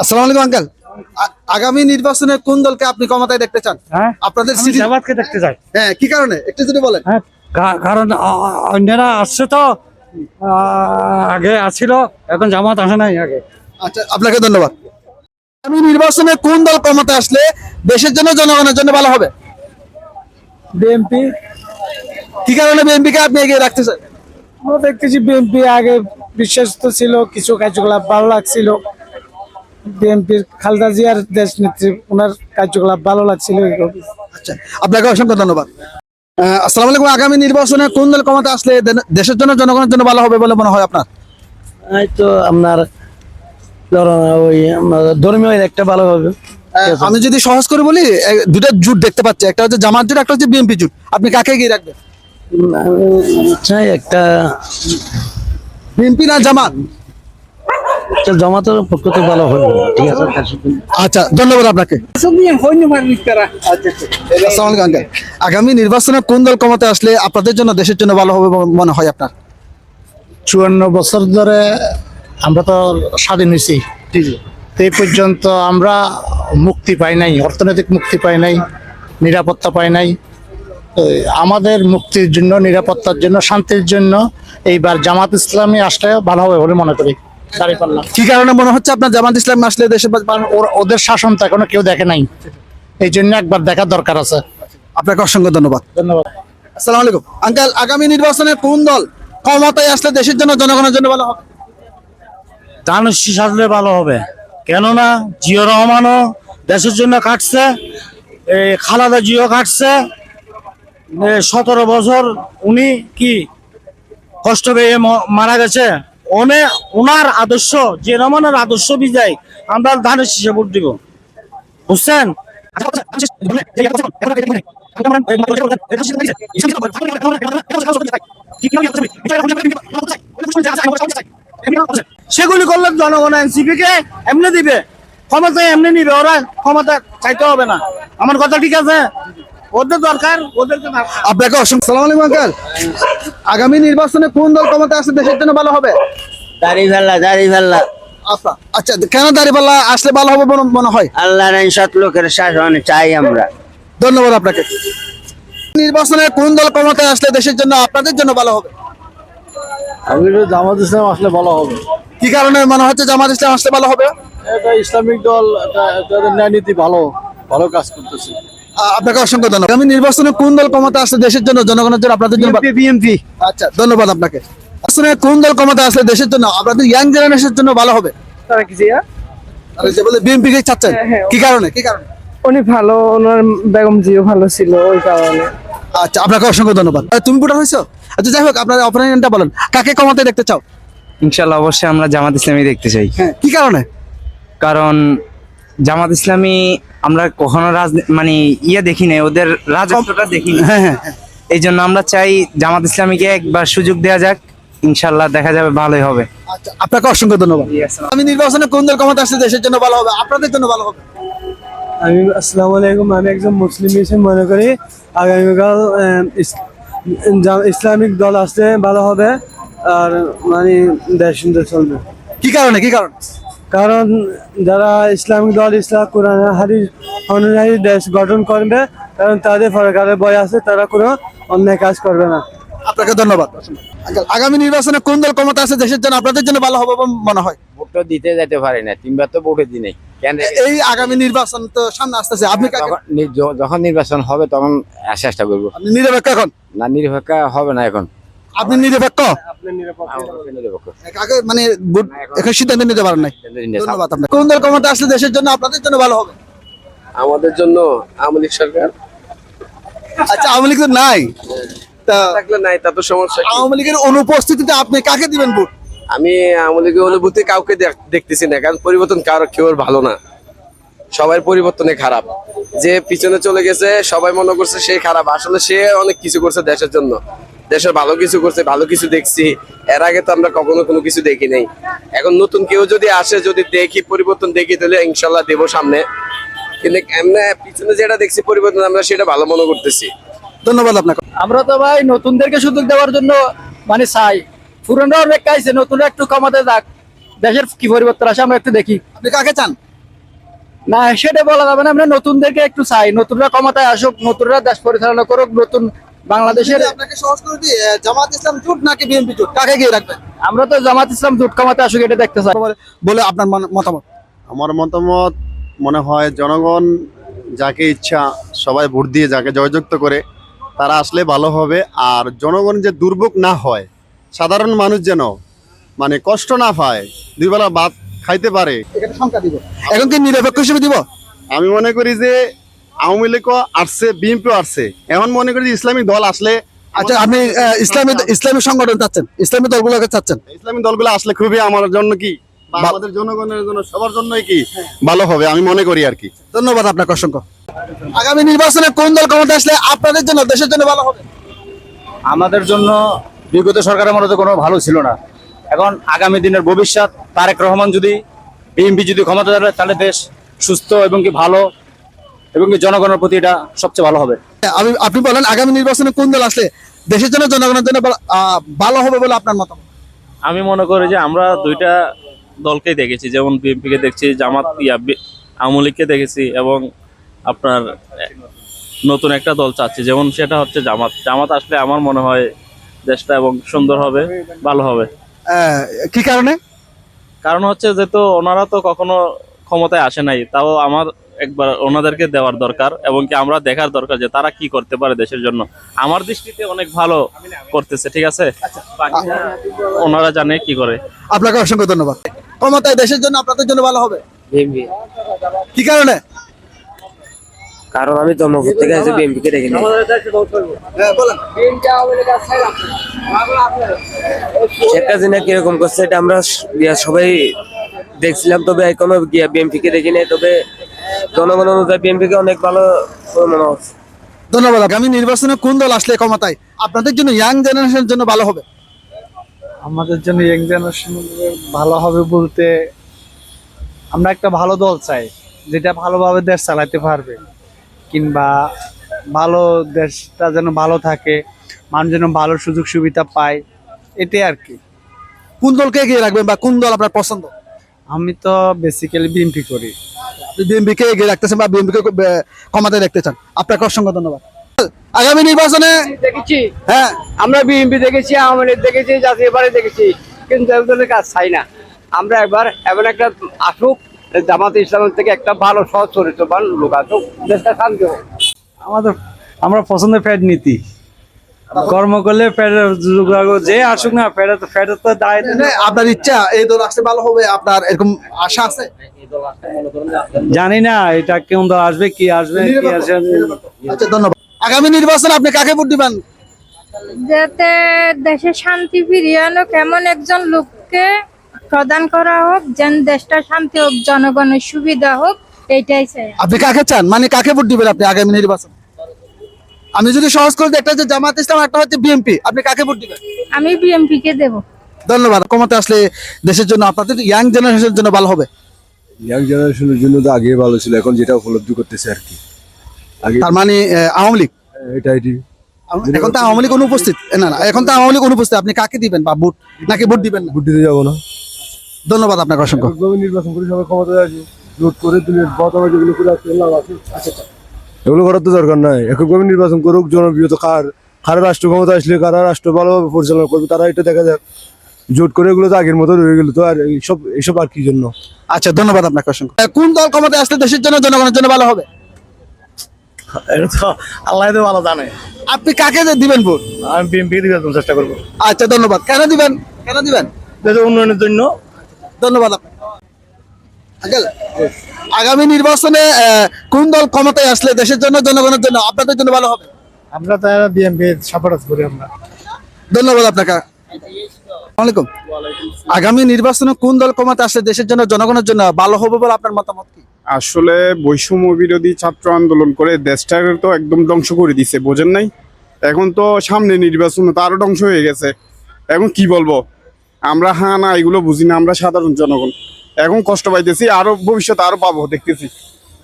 আসসালামু আলাইকুম আঙ্কেল আগামী নির্বাচনে কোন দলকে আপনি ক্ষমতায় দেখতে চান? হ্যাঁ আপনাদের আমি জামাতকে দেখতে চাই। হ্যাঁ কি কারণে? একটু যদি বলেন। হ্যাঁ কারণ অন্যরা আসছে তো আগে আসছিল এখন জামাত আসে নাই আগে। আচ্ছা আপনাকে ধন্যবাদ। আগামী নির্বাচনে কোন দল ক্ষমতায় আসলে দেশের জন্য জনগণের জন্য ভালো হবে? বিএনপি কি কারণে বিএনপি কে আপনি এগিয়ে রাখতে চান? আমরা দেখতেছি বিএনপি আগে বিশ্বস্ত ছিল কিছু কার্যকলাপ ভালো লাগছিল। বিএনপির খালদা জিয়ার দেশ নেত্রী ওনার কার্যকলাপ ভালো লাগছিল আচ্ছা আপনাকে অসংখ্য ধন্যবাদ। আসসালামু আলাইকুম আগামী নির্বাচনে কোন দল ক্ষমতা আসলে দেশের জন্য জনগণের জন্য ভালো হবে বলে মনে হয় আপনার? এই তো আপনার ওই ধর্মীয় একটা ভালো হবে। আমি যদি সহজ করে বলি দুটা জুট দেখতে পাচ্ছি। একটা হচ্ছে জামাত জুট একটা হচ্ছে বিএনপি জুট। আপনি কাকে এগিয়ে রাখবেন? চাই একটা বিএনপি না জামাত? জমাতের পক্ষ থেকে ভালো হবে ঠিক আছে? আচ্ছা ধন্যবাদ আপনাকে। আগামী নির্বাচনে কোন দল ক্ষমতা আসলে আপনাদের জন্য দেশের জন্য ভালো হবে মনে হয় আপনার? চুয়ান্ন বছর ধরে আমরা তো স্বাধীন হয়েছি। এই পর্যন্ত আমরা মুক্তি পাই নাই অর্থনৈতিক মুক্তি পাই নাই নিরাপত্তা পাই নাই। আমাদের মুক্তির জন্য নিরাপত্তার জন্য শান্তির জন্য এইবার জামাত ইসলামী আসলে ভালো হবে বলে মনে করি। দাঁড়িপাল্লা কি কারণে মনে হচ্ছে আপনার জামাত ইসলাম আসলে দেশে ওদের শাসন তো এখনও কেউ দেখে নাই? এই জন্য একবার দেখার দরকার আছে। আপনাকে অসংখ্য ধন্যবাদ। ধন্যবাদ। আসসালামু আলাইকুম। আঙ্কেল আগামী নির্বাচনে কোন দল ক্ষমতায় আসলে দেশের জন্য জনগণের জন্য ভালো হবে? ধানুষ সাজলে ভালো হবে। কেননা জিও রহমানও দেশের জন্য কাটছে এই খালাদা জিও কাটছে। সতেরো বছর উনি কি কষ্ট পেয়ে মারা গেছে? ওনে ওনার আদর্শ, যে রহমানের আদর্শ বিজয়, আমরা ধানের শীষে ভোট দিব। বুঝছেন? সেগুলি করলে জনগণ এনসিপি কে এমনি দিবে। ক্ষমতা এমনি নিবে, ওরা ক্ষমতা চাইতে হবে না। আমার কথা ঠিক আছে? ওদের দরকার ওদেরকে আপনাকে অসংখ্য সালাম আলাইকুম আঙ্কেল। আগামী নির্বাচনে কোন দল ক্ষমতায় আসলে দেশের জন্য ভালো হবে? দাড়ি ফেললা দাড়ি ফেললা আচ্ছা আচ্ছা কেন দাঁড়িপাল্লা আসলে ভালো হবে বলে মনে হয়? আল্লাহ সৎ লোকের শাসন চাই আমরা। ধন্যবাদ আপনাকে। নির্বাচনে কোন দল ক্ষমতায় আসলে দেশের জন্য আপনাদের জন্য ভালো হবে? আমি জামাত ইসলাম আসলে ভালো হবে। কি কারণে মনে হচ্ছে জামাত ইসলাম আসলে ভালো হবে? এটা ইসলামিক দল তাদের ন্যায় নীতি ভালো ভালো কাজ করতেছে। আপনাকে অসংখ্য ধন্যবাদ। আগামী নির্বাচনে কোন দল ক্ষমতা আসলে দেশের জন্য জনগণের জন্য আপনাদের জন্য? বিএনপি আচ্ছা ধন্যবাদ আপনাকে। আসলে কোন দল ক্ষমতা আসলে দেশের জন্য? আপনাদের ইয়াং জেনারেশনের জন্য ভালো হবে। আর যে বলে বিএনপি কে চাচ্ছেন কি কারণে? কি কারণে? উনি ভালো ওনার বেগম জিও ভালো ছিল ওই কারণে। আচ্ছা আপনাকে অসংখ্য ধন্যবাদ। তুমি ভোটার হয়েছো? আচ্ছা যাই হোক আপনার অপারেশনটা বলেন। কাকে ক্ষমতায় দেখতে চাও? ইনশাল্লাহ অবশ্যই আমরা জামাত ইসলামী দেখতে চাই। হ্যাঁ কি কারণে? কারণ জামাত ইসলামী আমরা কখনো রাজ মানে ইয়ে দেখি নাই ওদের রাজত্বটা দেখি হ্যাঁ হ্যাঁ এই জন্য আমরা চাই জামাত ইসলামীকে একবার সুযোগ দেওয়া যাক ইনশাল্লাহ দেখা যাবে ভালোই হবে। আচ্ছা আপনাকে অসংখ্য ধন্যবাদ। আমি নির্বাচনে কোন দল ক্ষমতা আসলে দেশের জন্য ভালো হবে? আপনাদের জন্য ভালো হবে। আমি আসসালামু আলাইকুম আমি একজন মুসলিম হিসেবে মনে করি আগামীকাল আহ, ইসলামিক দল আসলে ভালো হবে আর মানে দেশ সুন্দর চলবে। কি কারণে কি কারণ? কারণ যারা ইসলামিক দল ইসলাম কোরআন হাদিস অনুযায়ী দেশ গঠন করবে কারণ তাদের সরকারের বয় আছে তারা কোনো অন্যায় কাজ করবে না। আপনাকে ধন্যবাদ। আগামী নির্বাচনে কোন দল ক্ষমতা আছে দেশের জন্য আপনাদের জন্য ভালো হবে বলে মনে হয়? ভোটটা দিতে যেতে পারি না তিনবার তো ভোটে কেন এই আগামী নির্বাচন তো সামনে আসতেছে আপনি যখন নির্বাচন হবে তখন চেষ্টা করব। আপনি নিরপেক্ষ এখন? না নিরপেক্ষ হবে না এখন। আপনি নিরপেক্ষ? কাকে মানে এখন সিদ্ধান্ত নিতে পারেন নাই। ধন্যবাদ আপনাকে। কোন দল ক্ষমতা আসলে দেশের জন্য আপনাদের জন্য ভালো হবে? আমাদের জন্য আওয়ামী লীগ সরকার। আচ্ছা আওয়ামী লীগ তো নাই। থাকলে নাই তা তো সমস্যা আওয়ামী লীগের অনুপস্থিতিতে আপনি কাকে দিবেন ভোট? আমি আওয়ামী লীগের অনুভূতি কাউকে দেখতেছি না কারণ পরিবর্তন কারও কেউ ভালো না। সবার পরিবর্তনে খারাপ। যে পিছনে চলে গেছে সবাই মনে করছে সে খারাপ। আসলে সে অনেক কিছু করছে দেশের জন্য। দেশের ভালো কিছু করছে ভালো কিছু দেখছি। এর আগে তো আমরা কখনো কোনো কিছু দেখি নাই। এখন নতুন কেউ যদি আসে যদি দেখি পরিবর্তন দেখি তাহলে ইনশাল্লাহ দেবো সামনে। কিন্তু এমনি পিছনে যেটা দেখছি পরিবর্তন আমরা সেটা ভালো মনে করতেছি। ধন্যবাদ আপনাকে। আমরা তো ভাই নতুনদেরকে সুযোগ দেওয়ার জন্য মানে চাই। পুরনো অনেক কাইছে নতুন একটু কমাতে যাক। দেশের কি পরিবর্তন আসে আমরা একটু দেখি। আপনি কাকে চান? না সেটা বলা যাবে না আমরা নতুনদেরকে একটু চাই। নতুনরা ক্ষমতায় আসুক নতুনরা দেশ পরিচালনা করুক নতুন বাংলাদেশের আপনাকে সহজ করে দিই জামাত ইসলাম জোট নাকি বিএনপি জোট? কাকে গিয়ে রাখবেন? আমরা তো জামাত ইসলাম জোট ক্ষমতায় আসুক এটা দেখতে চাই। বলে আপনার মতামত। আমার মতামত মনে হয় জনগণ যাকে ইচ্ছা সবাই ভোট দিয়ে যাকে জয়যুক্ত করে তারা আসলে ভালো হবে। আর জনগণ যে দুর্ভোগ না হয় সাধারণ মানুষ যেন মানে কষ্ট না পায় দুই বেলা ভাত খাইতে পারে। এখানে সংখ্যা দিব। এখন কি নিরপেক্ষ হিসেবে দিব? আমি মনে করি যে আওয়ামী লীগও আসছে বিএনপিও আসছে। এখন মনে করি যে ইসলামী দল আসলে আচ্ছা আপনি ইসলামী ইসলামী সংগঠন চাচ্ছেন। ইসলামী দলগুলোকে চাচ্ছেন। ইসলামী দলগুলো আসলে খুবই আমার জন্য কি আমাদের জনগণের জন্য সবার জন্যই কি ভালো হবে আমি মনে করি আর কি। ধন্যবাদ আপনাকে অসংখ্য। আগামী নির্বাচনে কোন দল ক্ষমতা আসলে আপনাদের জন্য দেশের জন্য ভালো হবে? আমাদের জন্য বিগত সরকারের মতো কোনো ভালো ছিল না। এখন আগামী দিনের ভবিষ্যৎ তারেক রহমান যদি বিএনপি যদি ক্ষমতা ধরে তাহলে দেশ সুস্থ এবং কি ভালো এবং জনগণের প্রতি এটা সবচেয়ে ভালো হবে। আমি আপনি বলেন আগামী নির্বাচনে কোন দল আসলে দেশের জন্য জনগণের জন্য ভালো- হবে বলে আপনার মতামত? আমি মনে করি যে আমরা দুইটা দলকেই দেখেছি যেমন বিএনপিকে দেখছি জামাত ইয়া আওয়ামী লীগকে দেখেছি এবং আপনার নতুন একটা দল চাচ্ছি যেমন সেটা হচ্ছে জামাত। জামাত আসলে আমার মনে হয় দেশটা এবং সুন্দর হবে ভালো হবে। কি কারণে? কারণ হচ্ছে যে তো ওনারা তো কখনো ক্ষমতায় আসে নাই তাও আমার একবার ওনাদেরকে দেওয়ার দরকার এবং কি আমরা দেখার দরকার যে তারা কি করতে পারে দেশের জন্য। আমার দৃষ্টিতে অনেক ভালো করতেছে ঠিক আছে? ওনারা জানে কি করে। আপনাকে অসংখ্য ধন্যবাদ। ক্ষমতায় দেশের জন্য আপনাদের জন্য ভালো হবে? কি কারণে? কারণ আমি জন্মভূত থেকে এসে বিএমপি কে দেখি হ্যাঁ, বলেন। শেখ হাসিনা কীরকম করছে এটা আমরা সবাই দেখছিলাম তবে এখনও গিয়া বিএমপি কে দেখি নাই তবে জনগণ অনুযায়ী বিএমপি কে অনেক ভালো মনে হচ্ছে। ধন্যবাদ আগামী নির্বাচনে কোন দল আসলে ক্ষমতায়? আপনাদের জন্য ইয়াং জেনারেশনের জন্য ভালো হবে? আমাদের জন্য ইয়াং জেনারেশন ভালো হবে বলতে আমরা একটা ভালো দল চাই যেটা ভালোভাবে দেশ চালাতে পারবে কিংবা ভালো দেশটা যেন ভালো থাকে মানুষ যেন ভালো সুযোগ সুবিধা পায় এটাই আর কি। কোন দলকে এগিয়ে রাখবেন বা কোন দল আপনার পছন্দ? আমি তো বেসিক্যালি বিএনপি করি। আপনি বিএনপি কে এগিয়ে রাখতেছেন বা বিএনপি কে আহ, ক্ষমতায় দেখতে চান আপনাকে অসংখ্য ধন্যবাদ। আগামী নির্বাচনে দেখেছি। হ্যাঁ। আমরা বিএনপি দেখেছি আওয়ামী লীগ দেখেছি জাতীয় পার্টি দেখেছি। কিন্তু এগুলোর কাজ চাই না। আমরা একবার এমন একটা আসুক জামাত ইসলামের থেকে একটা ভালো সৎ চরিত্রবান লোক আসুক দেশটা শান্তি হোক। আমাদের আমরা পছন্দের ফ্যাট নীতি। কর্ম করলে যে আসুক না তো দায় মানে আপনার ইচ্ছা এই দল আসলে ভালো হবে আপনার এরকম আশা আছে? জানি না এটা কেমন দল আসবে কি আসবে কি আসবে আচ্ছা ধন্যবাদ। আগামী নির্বাচনে আপনি কাকে ভোট দিবেন? যাতে দেশে শান্তি ফিরিয়ে আনো কেমন একজন লোককে প্রদান করা হোক যেন দেশটা শান্তি হোক জনগণের সুবিধা হোক এইটাই চাই। আপনি কাকে চান? মানে কাকে ভোট দিবেন আপনি আগামী নির্বাচন? আমি যদি সহজ করে দিই, একটা হচ্ছে জামাত ইসলাম একটা হচ্ছে বিএনপি। আপনি কাকে ভোট দিবেন? আমি বিএমপি কে দেব। ধন্যবাদ। ক্ষমতা আসলে দেশের জন্য আপনাদের ইয়াং জেনারেশনের জন্য ভালো হবে। ইয়াং জেনারেশনের জন্য তো আগে ভালো ছিল এখন যেটা উপলব্ধি করতেছে আর কি। আগে তার মানে আওয়ামী লীগ? এটা এটি এখন তো আওয়ামী লীগ অনুপস্থিত। না না এখন তো আওয়ামী লীগ অনুপস্থিত। আপনি কাকে দিবেন বা ভোট? নাকি ভোট দিবেন না? ভোট দিতে যাব না। ধন্যবাদ আপনাকে অসংখ্য। নির্বাচন করে সবাই ক্ষমতায় আসবে জোট করে তুমি বর্তমানে যেগুলো করে আসছে লাভ আছে। এগুলো করার তো দরকার নাই। এককভাবে নির্বাচন করুক জনপ্রিয় তো কার কার রাষ্ট্র ক্ষমতা আসলে কারা রাষ্ট্র ভালোভাবে পরিচালনা করবে তারা এটা দেখা যাক। জোট করে এগুলো তো আগের মতো রয়ে গেল তো আর এইসব এইসব আর কি জন্য? আচ্ছা ধন্যবাদ আপনাকে অসংখ্য। কোন দল ক্ষমতায় আসলে দেশের জন্য জনগণের জন্য ভালো হবে? এটা তো আল্লাহ তো ভালো জানে। আপনি কাকে যে দিবেন ভোট? আমি বিএনপি দিতে চেষ্টা করব। আচ্ছা ধন্যবাদ। কেন দিবেন? কেন দিবেন? দেশের উন্নয়নের জন্য। ধন্যবাদ। আঙ্কেল, আগামী নির্বাচনে কোন দল ক্ষমতায় আসলে দেশের জন্য জনগণের জন্য আপনাদের জন্য ভালো হবে? আমরা তো বিএনপি সাপোর্ট করি আমরা। ধন্যবাদ আপনাকে। আগামী নির্বাচনে কোন দল ক্ষমতা আসলে দেশের জন্য জনগণের জন্য ভালো হবে বলে আপনার মতামত কি? আসলে বৈষম্য বিরোধী ছাত্র আন্দোলন করে দেশটাকে তো একদম ধ্বংস করে দিছে বোঝেন নাই? এখন তো সামনে নির্বাচন তো আরও ধ্বংস হয়ে গেছে। এখন কি বলব? আমরা হ্যাঁ না এগুলো বুঝি না আমরা সাধারণ জনগণ। এখন কষ্ট পাইতেছি আরও ভবিষ্যতে আরও পাবো দেখতেছি।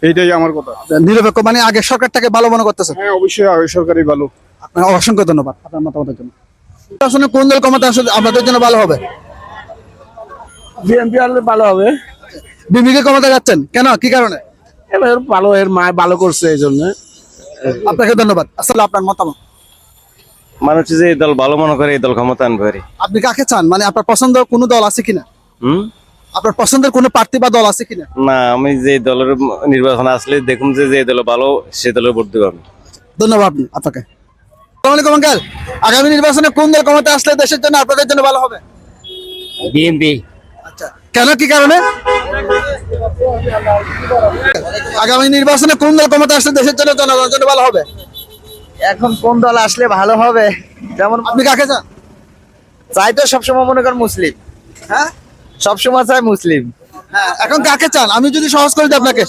এইটাই আমার কথা। নিরপেক্ষ মানে আগে সরকারটাকে ভালো মনে করতেছে হ্যাঁ অবশ্যই আগে সরকারি ভালো। আপনার অসংখ্য ধন্যবাদ আপনার মতামতের জন্য। আসলে কোন দল ক্ষমতা আসলে আপনাদের জন্য ভালো হবে? বিএনপি আসলে ভালো হবে। বিমিকে ক্ষমতা যাচ্ছেন? কেন? কি কারণে? এবার ভালো এর মা ভালো করছে এই জন্য। আপনাকে ধন্যবাদ। আসলে আপনার মতামত? মানে হচ্ছে যে এই দল ভালো মনে করে এই দল ক্ষমতা আনবে আপনি কাকে চান? মানে আপনার পছন্দ কোনো দল আছে কিনা? হুম? আপনার পছন্দের কোনো প্রার্থী বা দল আছে কিনা? না আমি যে দলের নির্বাচন আসলে দেখুন যে যে দল ভালো সে দলে ভোট দেবো আমি। ধন্যবাদ আপনি আপনাকে। আসসালামু আলাইকুম আগামী নির্বাচনে কোন দল ক্ষমতা আসলে দেশের জন্য আপনাদের জন্য ভালো হবে? বিএনপি। আচ্ছা কেন কি কারণে? আগামী নির্বাচনে কোন দল ক্ষমতা আসলে দেশের জন্য জনগণের জন্য ভালো হবে? এখন কোন দল আসলে ভালো হবে? যেমন আপনি কাকে চান? চাই তো সবসময় মনে করেন মুসলিম। হ্যাঁ? সবসময় চাই মুসলিম। হ্যাঁ এখন কাকে চান? আমি যদি সহজ করে দিই আপনাকে।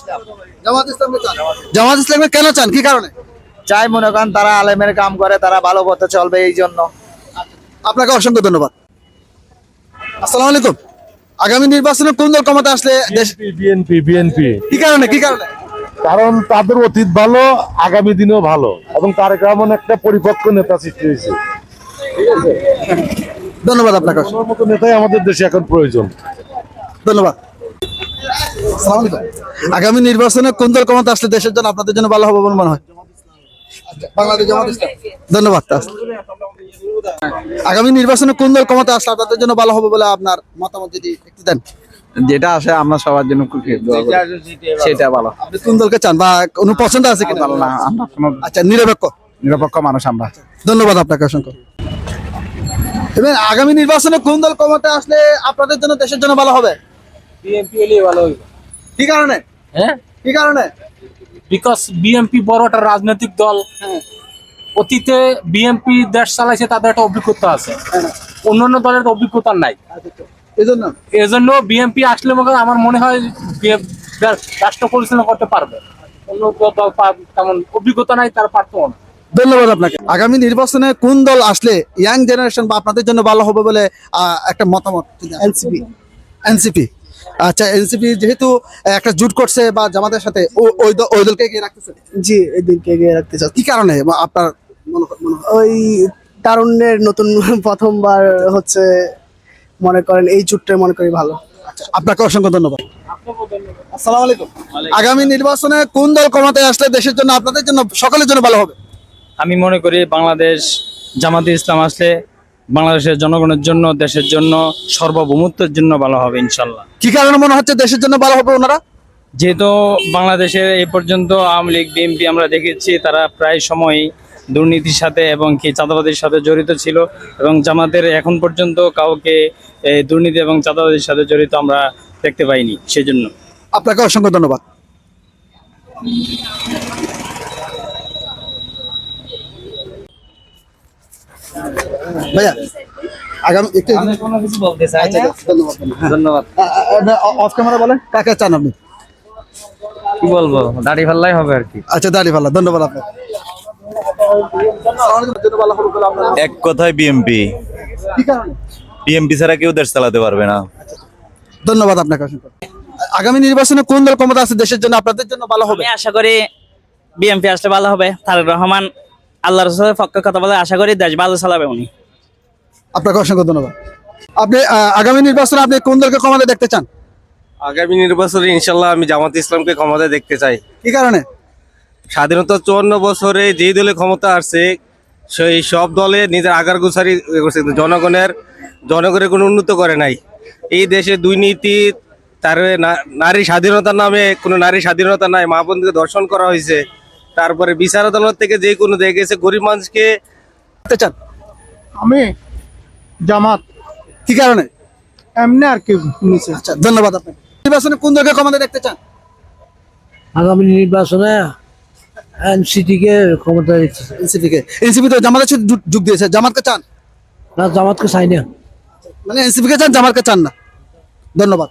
জামাত ইসলামকে চান? জামাত ইসলামকে কেন চান? কি কারণে? চাই মনে করেন তারা আলেমের কাম করে তারা ভালো পথে চলবে এই জন্য। আপনাকে অসংখ্য ধন্যবাদ। আসসালামু আলাইকুম। আগামী নির্বাচনে কোন দল ক্ষমতা আসলে দেশ বিএনপি বিএনপি। কি কারণে? কি কারণে? কারণ তাদের অতীত ভালো আগামী দিনেও ভালো। এবং তার এমন একটা পরিপক্ক নেতা সৃষ্টি হয়েছে। ধন্যবাদ আপনাকে। মতো নেতাই আমাদের দেশে এখন প্রয়োজন। ধন্যবাদ। আগামী নির্বাচনে কোন দল ক্ষমতা আসলে দেশের জন্য আপনাদের জন্য ভালো হবে বলে মনে হয়? আচ্ছা, বাংলাদেশ ধন্যবাদ আগামী নির্বাচনে কোন দল ক্ষমতা আসলে আপনাদের জন্য ভালো হবে বলে আপনার মতামত যদি একটু দেন? যেটা আসে আমরা সবার জন্য সেটা ভালো। আপনি কোন দলকে চান বা কোনো পছন্দ আছে কিনা? না আচ্ছা নিরপেক্ষ। নিরপেক্ষ মানুষ আমরা। ধন্যবাদ আপনাকে অসংখ্য। এবার আগামী নির্বাচনে কোন দল ক্ষমতা আসলে আপনাদের জন্য দেশের জন্য ভালো হবে? বিএনপি এলে ভালো হবে কি কারণে? হ্যাঁ? কি কারণে? বিকজ বিএনপি বড় একটা রাজনৈতিক দল। অতীতে বিএনপি দেশ চালাইছে তাদের একটা অভিজ্ঞতা আছে। অন্যান্য দলের অভিজ্ঞতা নাই। এই জন্য এজন্য বিএনপি আসলে মনে হয় আমার মনে হয় রাষ্ট্র পরিচালনা করতে পারবে। অন্য দল তেমন অভিজ্ঞতা নাই তার পারতো না ধন্যবাদ আপনাকে। আগামী নির্বাচনে কোন দল আসলে ইয়াং জেনারেশন বা আপনাদের জন্য ভালো হবে বলে একটা মতামত? এনসিপি। এনসিপি। আচ্ছা এনসিপি যেহেতু একটা জুট করছে বা জামাতের সাথে ওই ওই দলকে এগিয়ে রাখতেছে? জি এদিকে এগিয়ে রাখতে চাই কি কারণে বা আপনার মনে হয়- মনে হয়? ওই তারুণ্যের নতুন প্রথমবার হচ্ছে মনে করেন এই চুটটা মনে করি ভালো। আচ্ছা, আপনাকে অসংখ্য ধন্যবাদ। আসসালামু আলাইকুম। আগামী নির্বাচনে কোন দল ক্ষমতায় আসলে দেশের জন্য আপনাদের জন্য সকলের জন্য ভালো হবে? আমি মনে করি বাংলাদেশ জামাতে ইসলাম আসলে বাংলাদেশের জনগণের জন্য দেশের জন্য সর্বভৌমত্বের জন্য ভালো হবে ইনশাল্লাহ। কি কারণে মনে হচ্ছে দেশের জন্য ভালো হবে ওনারা? যেহেতু বাংলাদেশের এই পর্যন্ত আওয়ামী লীগ বিএনপি আমরা দেখেছি তারা প্রায় সময় দুর্নীতির সাথে এবং কি চাঁদাবাদের সাথে জড়িত ছিল এবং জামাতের এখন পর্যন্ত কাউকে দুর্নীতি এবং চাঁদাবাদের সাথে জড়িত আমরা দেখতে পাইনি সেজন্য। আপনাকে অসংখ্য ধন্যবাদ। ভাইয়া আগামী একটু কোনো কিছু বলতে চাই আচ্ছা, ধন্যবাদ ধন্যবাদ। অফ ক্যামেরা বলেন কাকে চান আপনি? কি বলব দাড়ি ফাল্লাই হবে আর কি। আচ্ছা দাঁড়িয়ে ভালো ধন্যবাদ আপনার এক কথায় বিএমপি বিএমপি ছাড়া কেউ দেশ চালাতে পারবে না। ধন্যবাদ আপনাকে অসংখ্য। আগামী নির্বাচনে কোন দল ক্ষমতা আছে দেশের জন্য আপনাদের জন্য ভালো হবে? আশা করি বিএমপি আসলে ভালো হবে তারেক রহমান। আল্লাহ রসুলের পক্ষে কথা বলে আশা করি দেশ ভালো চালাবে উনি। আপনাকে অসংখ্য ধন্যবাদ। আপনি আগামী নির্বাচনে আপনি কোন দলকে ক্ষমতা দেখতে চান? আগামী নির্বাচনে ইনশাল্লাহ আমি জামাত ইসলামকে ক্ষমতা দেখতে চাই। কি কারণে? স্বাধীনতা চুয়ান্ন বছরে যেই দলে ক্ষমতা আসছে সেই সব দলে নিজের আগার গোছারি করছে কিন্তু জনগণের জনগণের কোনো উন্নত করে নাই। এই দেশে দুর্নীতি তার নারী স্বাধীনতার নামে কোনো নারী স্বাধীনতা নাই মা বোনকে দর্শন করা হয়েছে। তারপরে বিচার আদালত থেকে যে কোনো দেখেছে গরিব মানুষকে দেখতে চান? আমি জামাত। কি কারণে? এমনি আর কি আচ্ছা ধন্যবাদ আপনাকে। নির্বাচনে কোন দলকে ক্ষমতা দেখতে চান? আগামী নির্বাচনে ক্ষমতা দিচ্ছে এনসিপি কে এনসিপি তো জামাতের সাথে যোগ দিয়েছে। জামাতকে চান? না জামাতকে চাই না। মানে চান জামাতকে চান না। ধন্যবাদ।